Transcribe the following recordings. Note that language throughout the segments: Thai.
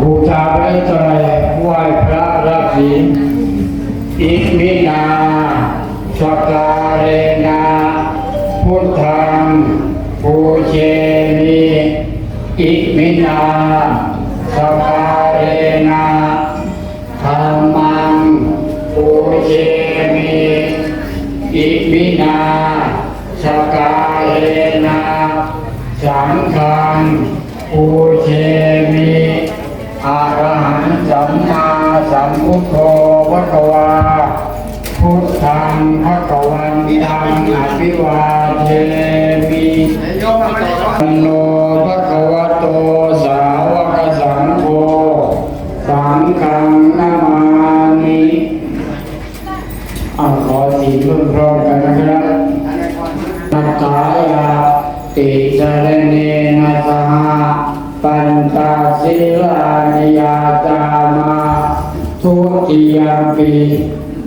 บูชาพระไตรไหว้พระราศีอิมินา อภิวาเทมิโนโน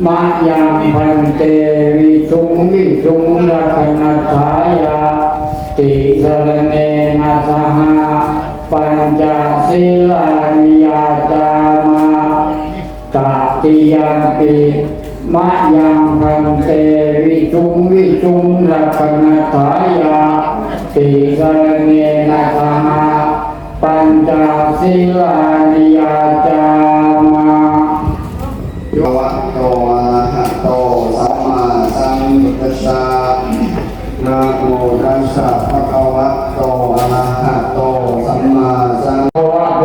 มายังพันเตวิทุงวิทุงรักนัตถายาติสรเนนะสหปัญจศิลานิยาจามาตติยัมปิมะยังพันเตวิจุงวิจุงรักนัทายาติสรเนนะธรรมาปัญจศิลานิยาจา นะโมตัสสะภะคะวะโตอะระหะโตสัมมาสัม ภะวะโต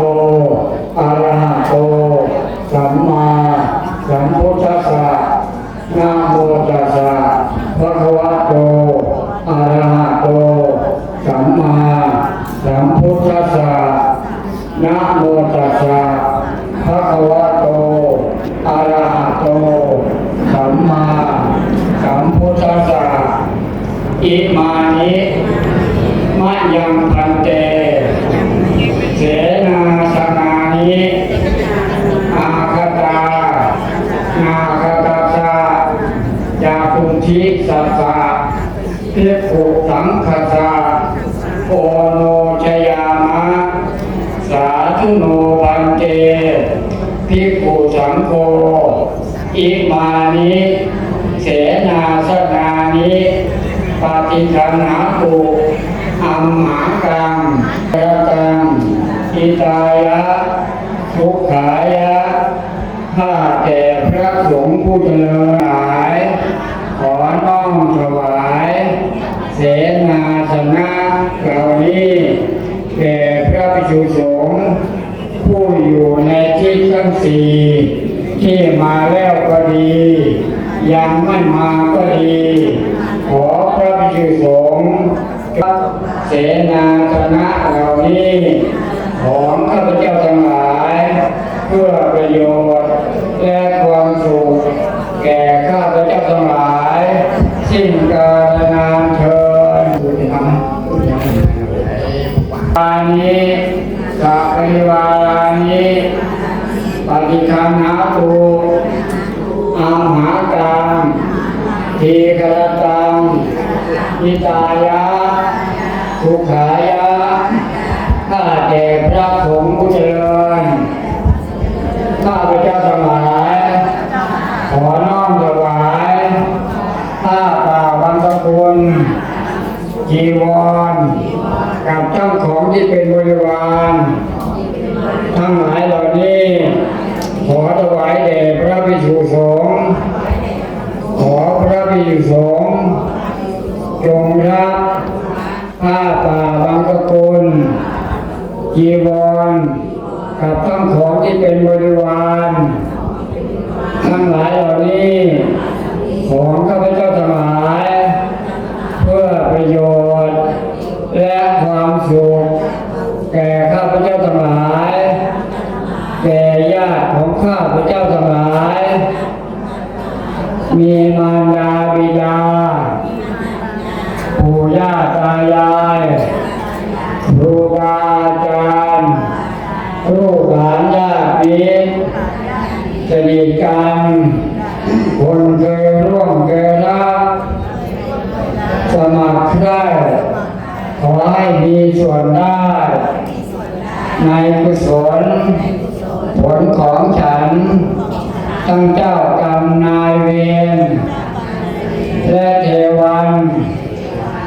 อะระหะโตสัมมาสัมพุทธัสสะนะโมตัสสะภะคะวะโตอะระหะโตสัมมาสัมพุทธัสสะนะโมตัสสะภะคะวะโตอะระหะโตสัมมาสัมพุทธัสสะอิมานิ มะยังพันเต เสนาสนานิอาคตานาคตาสาจาคุนทิสัสสะเทพุสังคสะโอโนชยามะ สาธุโนพันเตภิกขุสังโฆอิมานิเสนาสนานิปฏิคันหาปุอั มหากังกระกังอิตายะทุกขายะข้าแต่พระสงฆ์ผู้เจริญหลาย ขอน้อมถวาย เสนาสนะเหล่านี้แด่พระภิกษุสงฆ์ผู้อยู่ในที่ทั้งสี่ที่มาแล้วก็ดี ยังไม่มาก็ดี ขอพระภิกษุสงฆ์ เสนาสนะเหล่านี้ของข้าพเจ้าทั้งหลาย เพื่อประโยชน์และความสุขแก่ข้าพเจ้าทั้งหลาย สิ้นกาลนานเทินปานิสัพพิวารานิปฏิคันหาตุอัมหากังทีกรตังอิตายะ ทุกขายะข้าแต่พระสงฆ์ผู้เจริญข้าพระเจ้าทั้งหลายขอน้อมถวายผ้าป่าบางสกุลจีวร กับเจ้าของที่เป็นบริวารทั้งหลายเหล่านี้ขอถวายแด่พระภิกษุสงฆ์ขอพระภิกษุสงฆ์จงรับ ผ้าป่าบางสกุลจีวร กับทั้งของที่เป็นบริวาร ทั้งหลายเหล่านี้ ของข้ กหลานญาติมิตรสนิทกันคนเคยร่วมเคยรักสมัครใครขอให้มีส่วนได้ ในกุศลผลของฉัน ทั้งเจ้ากรรมนายเวรและเทวัน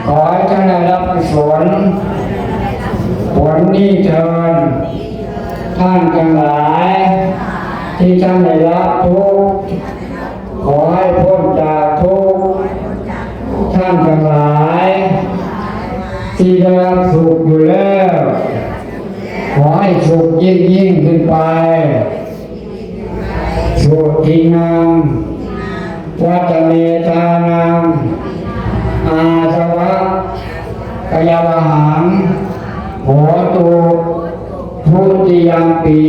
ขอให้ท่านได้รับกุศลผลนี้เทิน ท่านทั้งหลาย ที่ท่านได้รับทุกขอให้พ้นจากทุกท่านทั้งหลาย ที่ได้รับสุขอยู่แล้ว ขอให้สุขยิ่งยิ่งขึ้นไป สุขทิงามวัจเมตานังอาสวะกยาวหังขอ มปี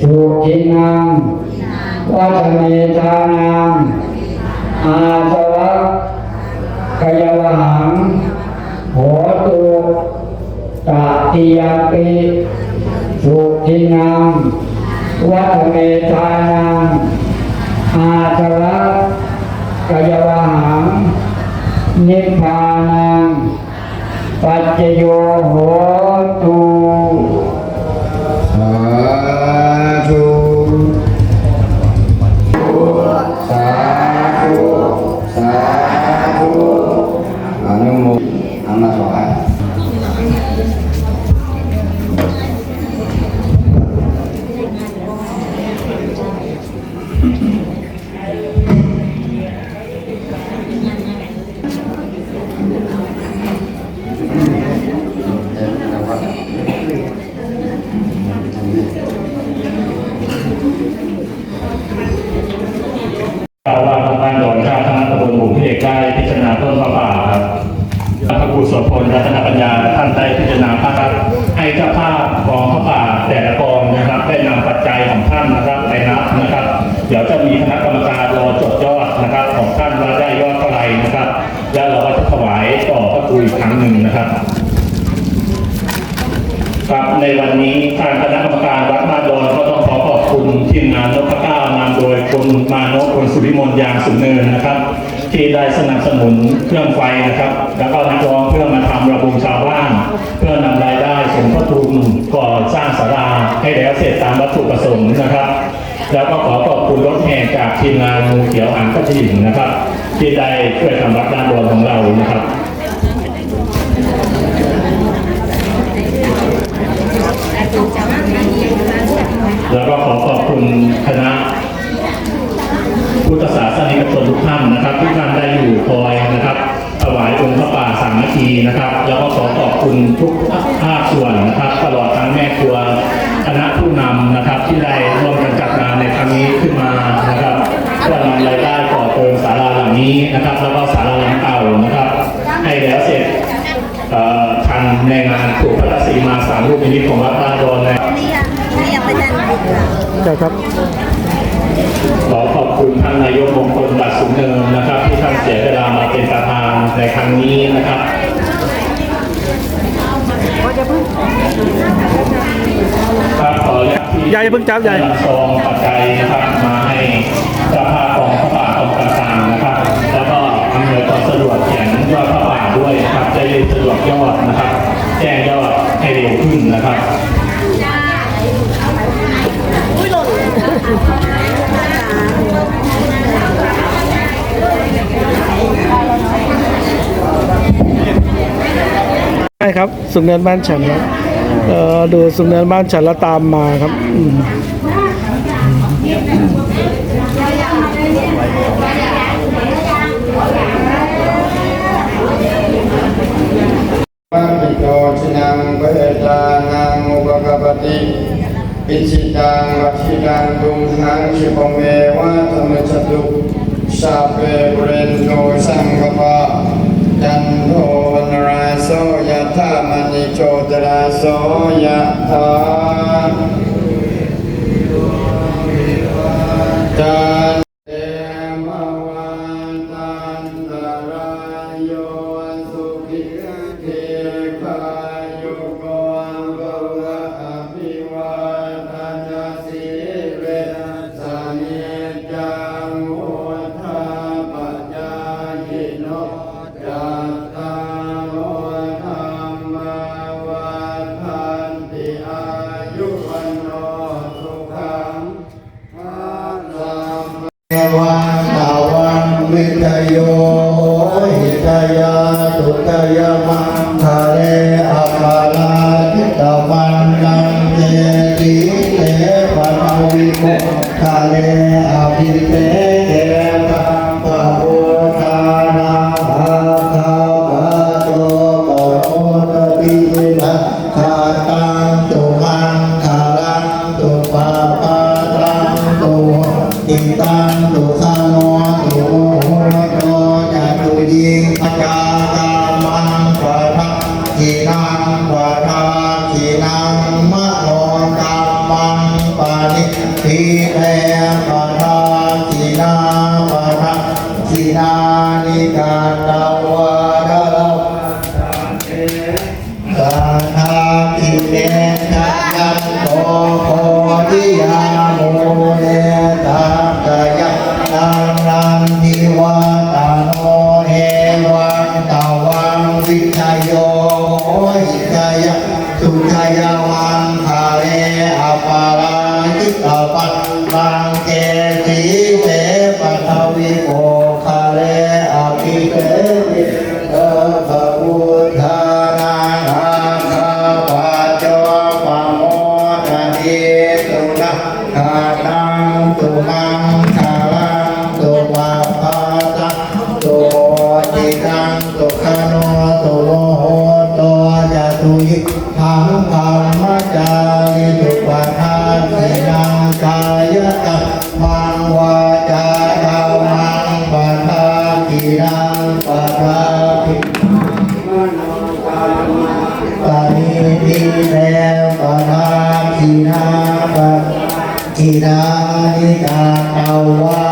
สุขินังวัชเมตานังอาสวะกยวหังโหตุตติยมปีสุขินังวัชเมตานัง ปัญญาท่านได้พิจารณาภาพให้เจ้าภาพกองพระป่าแต่ละกองนะครับได้นำปัจจัยของท่านนะครับไปนับนะครับ เดี๋ยวจะมีคณะกรรมการรอจดยอดนะครับ ของท่านว่าได้ยอดเท่าไหร่นะครับ แล้วเราก็จะถวายต่อพระครูอีกครั้งหนึ่งนะครับครับในวันนี้ทางคณะกรรมการวัดบ้าดอนก็ต้อง คุณทีมงานนพเก้านำโดยคุณมานพคุณสุริมนยางสุนเนินนะครับ ที่ได้สนับสนุนเครื่องไฟนะครับ แล้วก็นักร้องเพื่อมาทำระบงชาวบ้าน เพื่อนำรายได้สมทบทุนก่อสร้างศาลาให้แล้วเสร็จตามวัตถุประสงค์นะครับ แล้วก็ขอขอบคุณรถแห่จากทีมงานงูเขียวหางกระถิ่นนะครับ ที่ได้ช่วยทำวัดด้านบนของเรานะครับ แล้วก็ขอขอบคุณคณะพุทธศาสนิกชนทุกท่านนะครับทุกท่านได้อยู่คอยนะครับถวายองค์พระป่าสามัคคีนะครับ แล้วก็ขอขอบคุณทุกภาคส่วนนะครับ ตลอดทั้งแม่ครัวคณะผู้นำนะครับ ที่ได้ร่วมกันจัดงานในครั้งนี้ขึ้นมานะครับเพื่อนำรายได้ก่อเติมศาลาหลังนี้นะครับ แล้วก็ศาลาหลังเก่านะครับ ให้แล้วเสร็จเอ่อทันในงานถูกพระศรีมาสามรูปนิมิตของวัดบ้านดนใน เรียกเรียกประจันบุตร ค่ะใช่ครับ ขอขอบคุณท่านนายกมงคลบัตรสุนเนินนะครับที่ท่านเสียเวลามาเป็นประธานในครั้งนี้นะครับครับขออนุญาตที่ยายอย่าเพิ่งจับยายนำซองปัจจัยนะครับมาให้เจ้าภาพของพระป่าตรงกลางๆนะครับ แล้วก็อำนวยความสะดวกเขียนยอดพระป่าด้วยนะครับจะได้สะดวกยอดนะครับ แจ้งยอดให้เร็วขึ้นนะครับ ใช่ครับสุนเนินบ้านฉันครับเอ่อดูสุนเนินบ้านฉันแล้วตามมาครับอืมปัญโตชินังเปตานังอุปกปติ ปิชิตังวัชิตังตุมหังชิปเมวะธรรมจตุสาเปปุเรนโนสังกปะยันโทนราโสยะธามณิโชตราโสยะธาานิการวา กายตัมังวาจาธรรมังปะทากีรังปะทาภิรรมปะนิทิแล้ปะทากินาปะกินานิกาเทวา